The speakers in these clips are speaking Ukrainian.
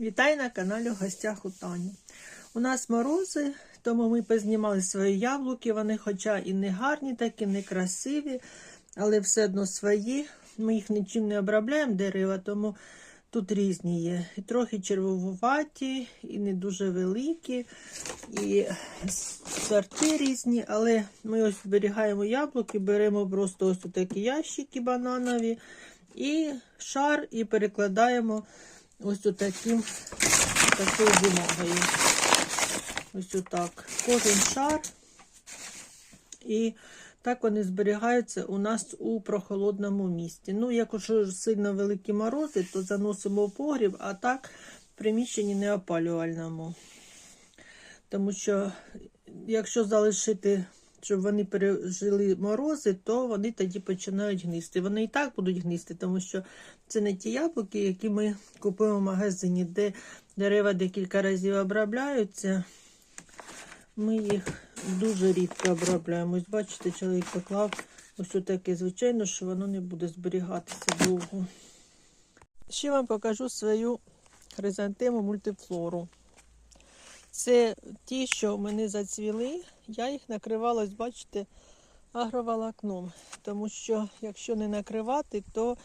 Вітаю на каналі гостях у Тані. У нас морози, тому ми познімали свої яблуки. Вони, хоча і не гарні, такі не красиві, але все одно свої. Ми їх нічим не обробляємо дерева, тому тут різні є. І трохи червовуваті, і не дуже великі, і сорти різні. Але ми ось зберігаємо яблуки, беремо просто ось такі ящики бананові і шар, і перекладаємо ось таким такою бумагою. Ось отак. Кожен шар. І так вони зберігаються у нас у прохолодному місті. Ну, якщо сильно великі морози, то заносимо в погріб, а так в приміщенні неопалювальному. Тому що, якщо залишити, щоб вони пережили морози, то вони тоді починають гнисти. Вони і так будуть гнисти, тому що це не ті яблуки, які ми купуємо в магазині, де дерева декілька разів обробляються. Ми їх дуже рідко обробляємо. Ось бачите, чоловік поклав ось таке, звичайно, що воно не буде зберігатися довго. Ще вам покажу свою хризантему мультифлору. Це ті, що в мене зацвіли. Я їх накривала, бачите, агроволокном. Тому що, якщо не накривати, то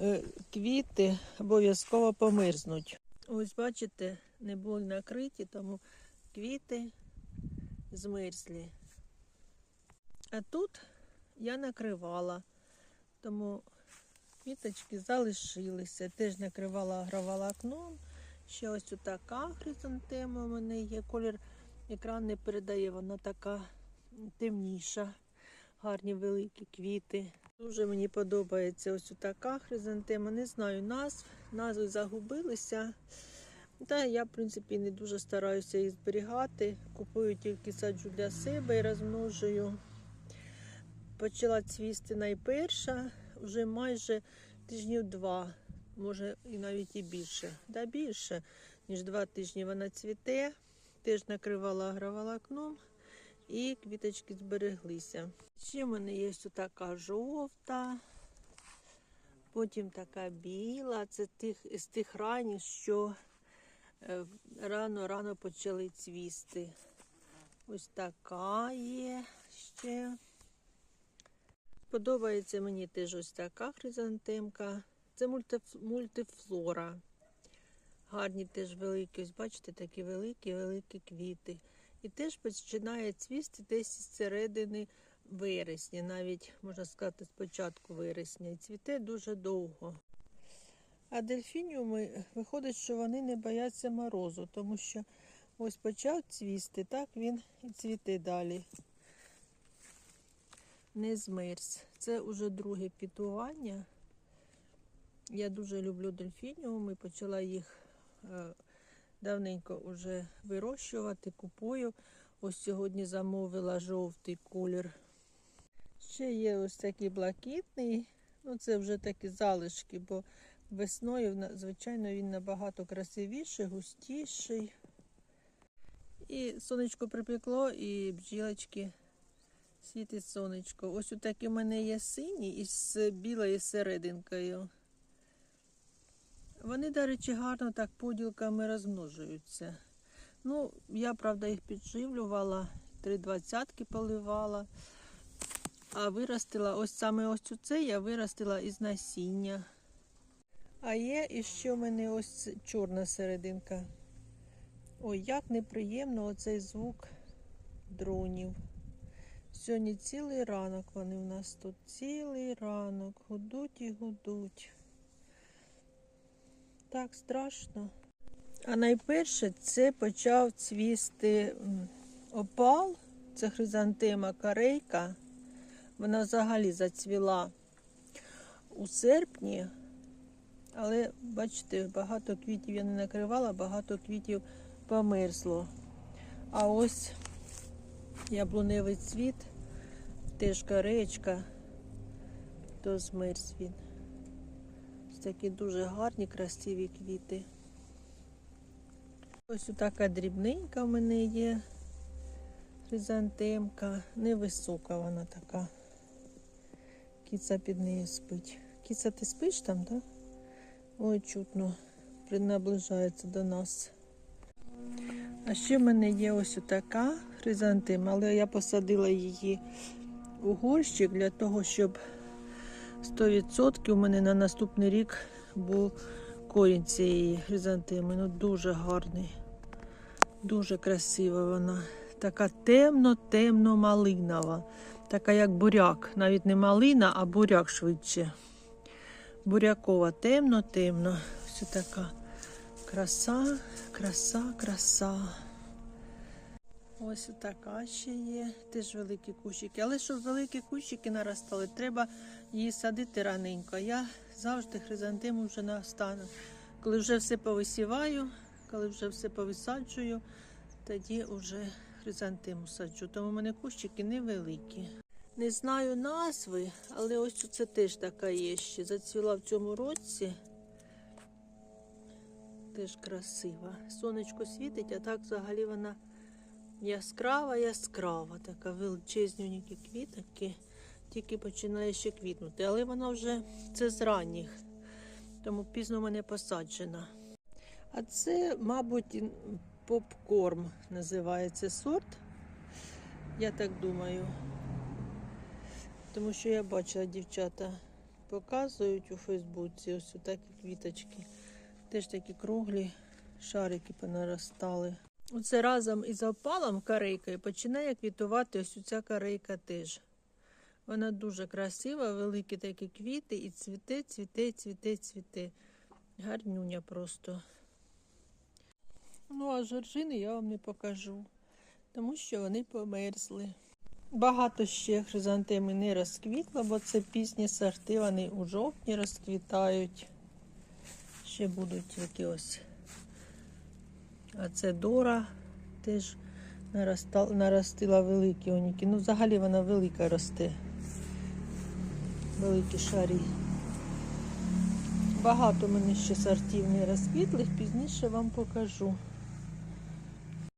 е, квіти обов'язково померзнуть. Ось бачите, не були накриті, тому квіти змерзлі. А тут я накривала, тому квіточки залишилися. Теж накривала агроволокном. Ще ось така хризантема у мене є. Колір екран не передає, вона така темніша, гарні великі квіти. Дуже мені подобається ось така хризантема. Не знаю назв, назви загубилися. Та я, в принципі, не дуже стараюся їх зберігати. Купую тільки саджу для себе і розмножую. Почала цвісти найперша, вже майже тижнів два, може і навіть і більше. Да, більше, ніж два тижні вона цвіте. Теж накривала агроволокном і квіточки збереглися. Ще в мене є така жовта, потім така біла. Це тих, з тих ранів, що рано-рано почали цвісти. Ось така є ще. Подобається мені теж ось така хризантемка. Це мультифлора. Гарні теж великі, ось бачите, такі великі-великі квіти. І теж починає цвісти десь з середини вересня, навіть, можна сказати, з початку вересня. І цвіте дуже довго. А дельфініуми виходить, що вони не бояться морозу, тому що ось почав цвісти, так він і цвіте далі. Не змерз. Це вже друге квітування. Я дуже люблю дельфініуми, почала їх е, давненько вже вирощувати, купую. Ось сьогодні замовила жовтий колір. Ще є ось такий блакитний, ну це вже такі залишки, бо Весною, звичайно, він набагато красивіший, густіший. І сонечко припекло, і бджілочки світить сонечко. Ось такі в мене є сині із білою серединкою. Вони, до речі, гарно так поділками розмножуються. Ну, я, правда, їх підживлювала, три двадцятки поливала, а виростила ось саме ось це я виростила із насіння. А є і ще в мене ось чорна серединка. Ой, як неприємно оцей звук дронів. Сьогодні цілий ранок вони у нас тут цілий ранок. Гудуть і гудуть. Так страшно. А найперше це почав цвісти опал, це хризантема карейка. Вона взагалі зацвіла у серпні. Але, бачите, багато квітів я не накривала, багато квітів померзло. А ось яблуневий цвіт, теж каречка, то змерз він. Такі дуже гарні, красиві квіти. Ось така дрібненька в мене є. Хризантемка. Невисока вона така. Кіця під нею спить. Кіця, ти спиш там, так? Ой, чутно при- наближається до нас. А ще в мене є ось така хризантема, але я посадила її у горщик для того, щоб 100% у мене на наступний рік був корінь цієї хризантеми. Ну, дуже гарний, дуже красива вона. Така темно-темно малинова. Така як буряк. Навіть не малина, а буряк швидше. Бурякова темно-темно. Все така краса, краса, краса. Ось така ще є, теж великі кущики. Але щоб великі кущики наростали, треба її садити раненько. Я завжди хризантему вже настану. Коли вже все повисіваю, коли вже все повисаджую, тоді вже хризантему саджу. Тому в мене кущики невеликі. Не знаю назви, але ось це теж така є ще. Зацвіла в цьому році. Теж красива. Сонечко світить, а так взагалі вона яскрава, яскрава. Така величезні квітки. Тільки починає ще квітнути. Але вона вже це з ранніх, тому пізно в мене посаджена. А це, мабуть, попкорм називається сорт. Я так думаю. Тому що я бачила, дівчата показують у Фейсбуці ось такі квіточки. Теж такі круглі шарики понаростали. Оце разом із опалом карейкою починає квітувати ось ця карейка теж. Вона дуже красива, великі такі квіти, і цвіте, цвіте, цвіте, цвіте. Гарнюня просто. Ну, а жоржини я вам не покажу, тому що вони померзли. Багато ще хризантеми не розквітло, бо це пізні сорти, вони у жовтні розквітають. Ще будуть такі ось. А це Дора теж наростила великі оніки. Ну, взагалі вона велика росте. Великі шарі. Багато мене ще сортів не розквітлих, пізніше вам покажу.